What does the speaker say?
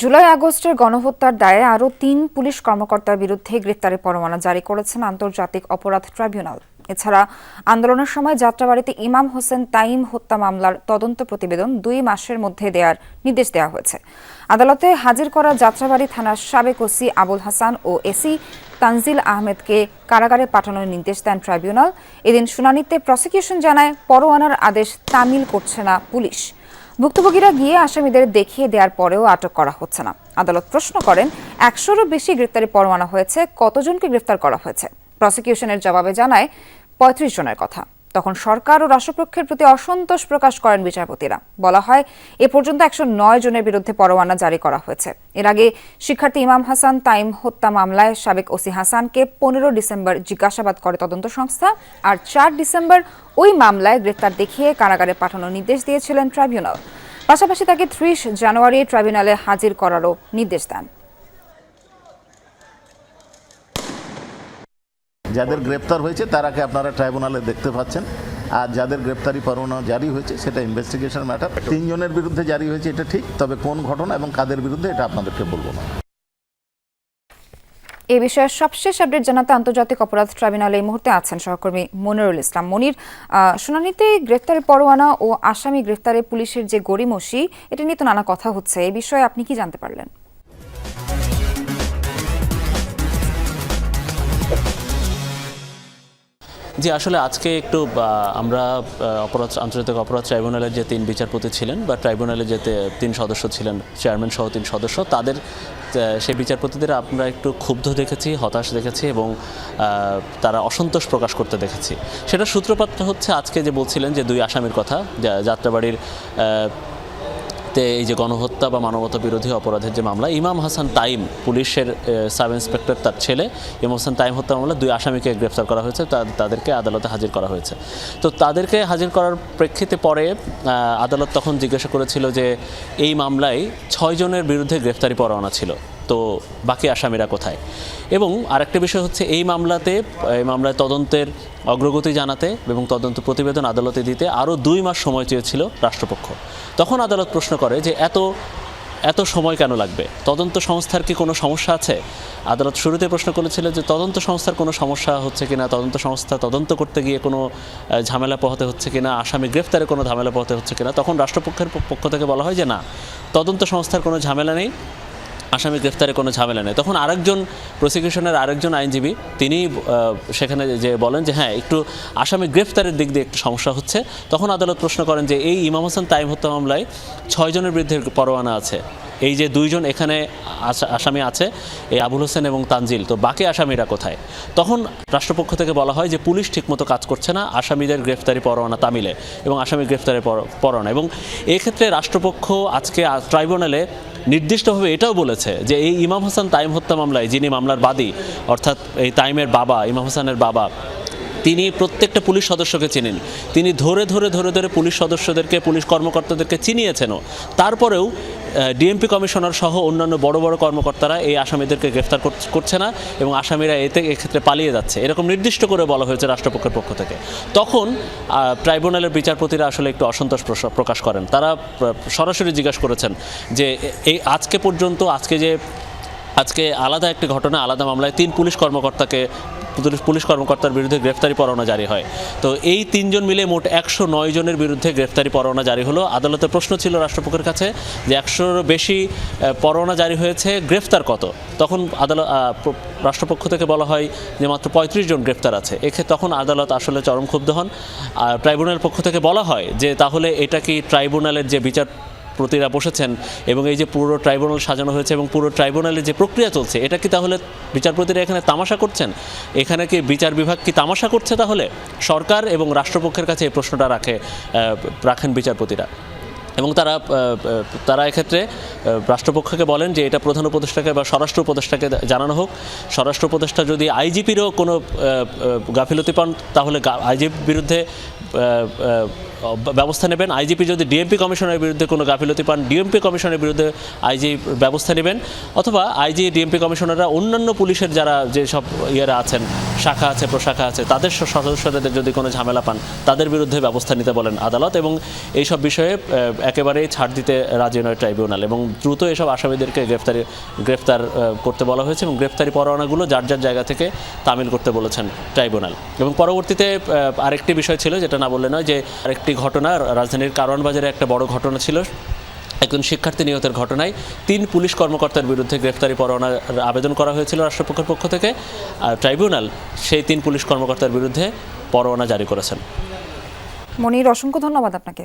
জুলাই আগস্টের গণহত্যার দায়ে আরও তিন পুলিশ কর্মকর্তার বিরুদ্ধে গ্রেপ্তারি পরোয়ানা জারি করেছেন আন্তর্জাতিক অপরাধ ট্রাইব্যুনাল। এছাড়া আন্দোলনের সময় যাত্রাবাড়িতে ইমাম হোসেন তাইম হত্যা মামলার তদন্ত প্রতিবেদন দুই মাসের মধ্যে দেওয়ার নির্দেশ দেওয়া হয়েছে। আদালতে হাজির করা যাত্রাবাড়ি থানার সাবেক ওসি আবুল হাসান ও এসি তানজিল আহমেদকে কারাগারে পাঠানোর নির্দেশ দেন ট্রাইব্যুনাল। এদিন শুনানিতে প্রসিকিউশন জানায়, পরোয়ানার আদেশ তামিল করছে না পুলিশ। ভুক্তভোগীরা গিয়ে আসামিদের দেখিয়ে দেওয়ার পরেও আটক করা হচ্ছে না। আদালত প্রশ্ন করেন, একশোরও বেশি গ্রেপ্তারি পরোয়ানা হয়েছে, কতজনকে গ্রেফতার করা হয়েছে? প্রসিকিউশনের জবাবে জানায় পঁয়ত্রিশ জনের কথা। তখন সরকার ও রাষ্ট্রপক্ষের প্রতি অসন্তোষ প্রকাশ করেন বিচারপতিরা। বলা হয়, এ পর্যন্ত একশো নয় জনের বিরুদ্ধে পরোয়ানা জারি করা হয়েছে। এর আগে শিক্ষার্থী ইমাম হাসান তাইম হত্যা মামলায় সাবেক ওসি হাসানকে পনেরো ডিসেম্বর জিজ্ঞাসাবাদ করে তদন্ত সংস্থা আর চার ডিসেম্বর ওই মামলায় গ্রেপ্তার দেখিয়ে কারাগারে পাঠানোর নির্দেশ দিয়েছিলেন ট্রাইব্যুনাল। পাশাপাশি তাকে ত্রিশ জানুয়ারি ট্রাইব্যুনালে হাজির করারও নির্দেশ দেন। যাদের গ্রেপ্তার হয়েছে, তারাকে আপনারা ট্রাইব্যুনালে দেখতে পাচ্ছেন। আর যাদের গ্রেপ্তারি পরোয়ানা জারি হয়েছে, সেটা ইনভেস্টিগেশন ম্যাটার তিনজনের বিরুদ্ধে জারি হয়েছে, এটা ঠিক, তবে কোন ঘটনা এবং কাদের বিরুদ্ধে, এটা আপনাদেরকে বলব না। এ বিষয়ে সবশেষ আপডেট জানাতে আন্তর্জাতিক অপরাধ ট্রাইব্যুনালে এই মুহূর্তে আছেন সহকর্মী মনিরুল ইসলাম। মনির শুনানিতে গ্রেফতারি পরোয়ানা ও আসামি গ্রেফতারে পুলিশের যে গড়িমসি, এটা নিয়ে তো নানা কথা হচ্ছে। এই বিষয়ে আপনি কি জানতে পারলেন? জি, আসলে আজকে একটু আমরা অপরাধ আন্তর্জাতিক অপরাধ ট্রাইব্যুনালের যে তিন বিচারপতি ছিলেন বা ট্রাইব্যুনালের যে তিন সদস্য ছিলেন, চেয়ারম্যান সহ তিন সদস্য, তাদের সেই বিচারপতিদের আমরা একটু ক্ষুব্ধ দেখেছি, হতাশ দেখেছি এবং তারা অসন্তোষ প্রকাশ করতে দেখেছি। সেটা সূত্রপাতটা হচ্ছে আজকে যে বলছিলেন যে দুই আসামির কথা যাত্রাবাড়ির তে এই যে গণহত্যা বা মানবতা বিরোধী অপরাধের যে মামলা, ইমাম হাসান তাইম পুলিশের সাব ইন্সপেক্টর তার ছেলে, ইমাম হাসান তাইম হত্যা মামলা দুই আসামিকে গ্রেফতার করা হয়েছে তাদেরকে আদালতে হাজির করা হয়েছে। তো তাদেরকে হাজির করার প্রেক্ষিতে পরে আদালত তখন জিজ্ঞাসা করেছিল যে এই মামলায় ছয় জনের বিরুদ্ধে গ্রেফতারি পরোয়ানা ছিল। তো বাকি আসামিরা কোথায়? এবং আরেকটা বিষয় হচ্ছে, এই মামলাতে, এই মামলায় তদন্তের অগ্রগতি জানাতে এবং তদন্ত প্রতিবেদন আদালতে দিতে আরও দুই মাস সময় চেয়েছিল রাষ্ট্রপক্ষ। তখন আদালত প্রশ্ন করে যে, এত এত সময় কেন লাগবে? তদন্ত সংস্থার কি কোনো সমস্যা আছে? আদালত শুরুতে প্রশ্ন করেছিল যে, তদন্ত সংস্থার কোনো সমস্যা হচ্ছে কিনা? তদন্ত সংস্থা তদন্ত করতে গিয়ে কোনো ঝামেলা পোহাতে হচ্ছে কিনা? আসামি গ্রেফতারে কোনো ঝামেলা পোহাতে হচ্ছে কিনা? তখন রাষ্ট্রপক্ষের পক্ষ থেকে বলা হয় যে, না, তদন্ত সংস্থার কোনো ঝামেলা নেই। আসামি গ্রেফতারে কোনো ঝামেলা নেই। তখন আরেকজন প্রসিকিউশনের আরেকজন আইনজীবী, তিনি সেখানে যে বলেন যে হ্যাঁ একটু আসামি গ্রেফতারের দিক দিয়ে একটু সমস্যা হচ্ছে। তখন আদালত প্রশ্ন করেন যে, এই ইমাম হোসেন তাইম হত্যা মামলায় ছয়জনের বিরুদ্ধে পরোয়ানা আছে। এই যে দুইজন এখানে আসা- আসামি আছে, এই আবুল হোসেন এবং তানজিল, তো বাকি আসামিরা কোথায়? তখন রাষ্ট্রপক্ষ থেকে বলা হয় যে, পুলিশ ঠিকমতো কাজ করছে না, আসামিদের গ্রেফতারি পরোয়ানা তামিলে এবং আসামি গ্রেফতারি পর- পরোয়ানা। এবং এক্ষেত্রে রাষ্ট্রপক্ষ আজকে ট্রাইব্যুনালে নির্দিষ্টভাবে এটাও বলেছে যে এই ইমাম হাসান তাইম হত্যা মামলায় যিনি মামলার বাদী, অর্থাৎ এই তাইমের বাবা, ইমাম হাসানের বাবা তিনি প্রত্যেকটা পুলিশ সদস্যকে চেনেন। তিনি ধরে ধরে ধরে ধরে পুলিশ সদস্যদেরকে, পুলিশ কর্মকর্তাদেরকে চিনিয়েছেনও। তারপরেও ডিএমপি কমিশনার সহ অন্যান্য বড় বড় কর্মকর্তারা এই আসামিদেরকে গ্রেফতার কর- করছে না এবং আসামিরা এতে, এক্ষেত্রে পালিয়ে যাচ্ছে। এরকম নির্দিষ্ট করে বলা হয়েছে রাষ্ট্রপক্ষের পক্ষ থেকে। তখন ট্রাইব্যুনালের বিচারপতিরা আসলে একটু অসন্তোষ প্রকাশ করেন। তারা সরাসরি জিজ্ঞাসা করেছেন যে এই আজকে পর্যন্ত, আজকে যে, আজকে আলাদা একটি ঘটনা, আলাদা মামলায় তিন পুলিশ কর্মকর্তাকে পুলিশ- কর্মকর্তার বিরুদ্ধে গ্রেফতারি পরোয়ানা জারি হয়। তো এই তিনজন মিলে মোট একশো নয় জনের বিরুদ্ধে গ্রেফতারি পরোয়ানা জারি হলো। আদালতের প্রশ্ন ছিল রাষ্ট্রপক্ষের কাছে যে একশোর বেশি পরোয়ানা জারি হয়েছে, গ্রেফতার কত? তখন আদালত রাষ্ট্রপক্ষ থেকে বলা হয় যে মাত্র পঁয়ত্রিশ জন গ্রেফতার আছে। এক্ষেত্রে তখন আদালত আসলে চরম ক্ষুব্ধ হন। আর ট্রাইব্যুনাল পক্ষ থেকে বলা হয় যে তাহলে এটা কি ট্রাইব্যুনালের যে বিচার প্রতিরা বসেছেন এবং এই যে পুরো ট্রাইব্যুনাল সাজানো হয়েছে এবং পুরো ট্রাইব্যুনালের যে প্রক্রিয়া চলছে, এটা কি তাহলে বিচারপতিরা এখানে তামাশা করছেন? এখানে কি বিচার বিভাগ কি তামাশা করছে তাহলে? সরকার এবং রাষ্ট্রপক্ষের কাছে এই প্রশ্নটা রাখে রাখেন বিচারপতিরা। এবং তারা তারা এক্ষেত্রে রাষ্ট্রপক্ষকে বলেন যে এটা প্রধান উপদেষ্টাকে বা স্বরাষ্ট্র উপদেষ্টাকে জানানো হোক। স্বরাষ্ট্র উপদেষ্টা যদি আইজিপিরও কোনো গাফিলতি পান, তাহলে আইজিপির বিরুদ্ধে ব্যবস্থা নেবেন। আইজিপি যদি ডিএমপি কমিশনের বিরুদ্ধে কোনো গাফিলতি পান, ডিএমপি কমিশনের বিরুদ্ধে আইজি ব্যবস্থা নেবেন। অথবা আইজি, ডিএমপি কমিশনাররা অন্যান্য পুলিশের যারা যে সব ইয়েরা আছেন, শাখা আছে, প্রশাখা আছে, তাদের সদস্যদের যদি কোনো ঝামেলা পান, তাদের বিরুদ্ধে ব্যবস্থা নিতে বলেন আদালত এবং এই সব বিষয়ে একেবারেই ছাড় দিতে রাজি নয় ট্রাইব্যুনাল এবং দ্রুত এসব আসামিদেরকে গ্রেফতারি, গ্রেফতার করতে বলা হয়েছে এবং গ্রেফতারি পরোয়ানাগুলো যার যার জায়গা থেকে তামিল করতে বলেছেন ট্রাইব্যুনাল। এবং পরবর্তীতে আরেকটি বিষয় ছিল যেটা না বললে নয় যে আরেকটি ঘটনা, রাজধানীর কারওয়ানবাজারে একটা বড় ঘটনা ছিল। একজন শিক্ষার্থী নিহতের ঘটনায় তিন পুলিশ কর্মকর্তার বিরুদ্ধে গ্রেফতারি পরোয়ানার আবেদন করা হয়েছিল রাষ্ট্রপক্ষের পক্ষ থেকে। আর ট্রাইব্যুনাল সেই তিন পুলিশ কর্মকর্তার বিরুদ্ধে পরোয়ানা জারি করেছেন। মনির, অসংখ্য ধন্যবাদ আপনাকে।